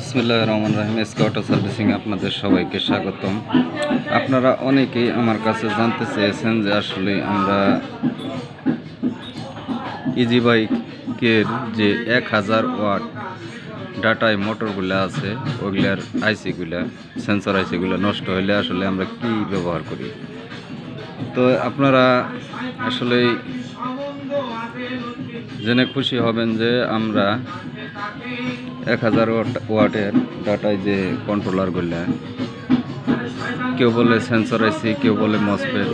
বিসমুল্লাহ রহমান রাহিম। এসকে অটো সার্ভিসিং আপনাদের সবাইকে স্বাগতম। আপনারা অনেকেই আমার কাছে জানতে চেয়েছেন যে আসলে আমরা ইজি বাইকের যে এক হাজার ওয়াট ডাটায় মোটরগুলো আছে ওগুলার আইসিগুলা সেন্সর আইসিগুলো নষ্ট হলে আসলে আমরা কি ব্যবহার করি? তো আপনারা আসলে জেনে খুশি হবেন যে আমরা এক হাজার ওয়াট- ওয়াটের ডাটায় যে কন্ট্রোলার কন্ট্রোলারগুলো কেউ বলে সেন্সর আইসি কেউ বলে মসপেট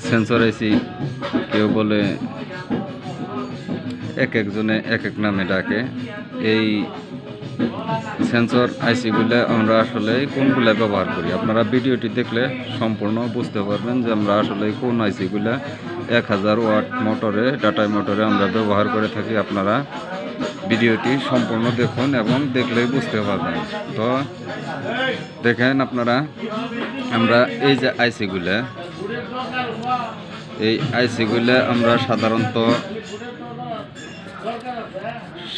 সেন্সর আইসি কেউ বলে এক একজনে এক এক নামে ডাকে। এই সেন্সর, আইসিগুলো আমরা আসলে কোনগুলো ব্যবহার করি? আপনারা ভিডিওটি দেখলে সম্পূর্ণ বুঝতে পারবেন যে আমরা আসলে কোন আইসিগুলো এক হাজার ওয়াট মোটরে ডাটা মোটরে আমরা ব্যবহার করে থাকি। আপনারা ভিডিওটি সম্পূর্ণ দেখুন এবং দেখলেই বুঝতে পারবেন। তো দেখেন আপনারা, আমরা এই যে আইসিগুলো, এই আইসিগুলো আমরা সাধারণত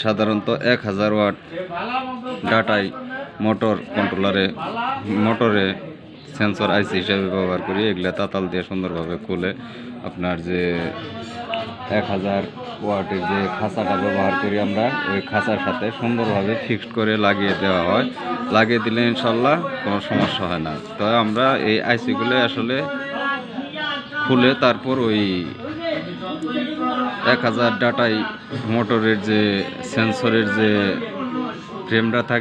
সাধারণত এক হাজার ওয়াট ডাটাই মোটর কন্ট্রোলারে, মোটরে সেন্সর আইসি হিসাবে ব্যবহার করি। এগুলো তাতাল দিয়ে সুন্দরভাবে খুলে আপনার যে এক হাজার ওয়াটের যে খাঁচাটা ব্যবহার করি আমরা, ওই খাঁচার সাথে সুন্দরভাবে ফিক্সড করে লাগিয়ে দেওয়া হয়। লাগিয়ে দিলে ইনশাল্লাহ কোনো সমস্যা হয় না। তো আমরা এই আইসিগুলো আসলে খুলে তারপর ওই এক হাজার ডাটাই মোটরের যে সেন্সরের যে ফ্রেমটা থাকে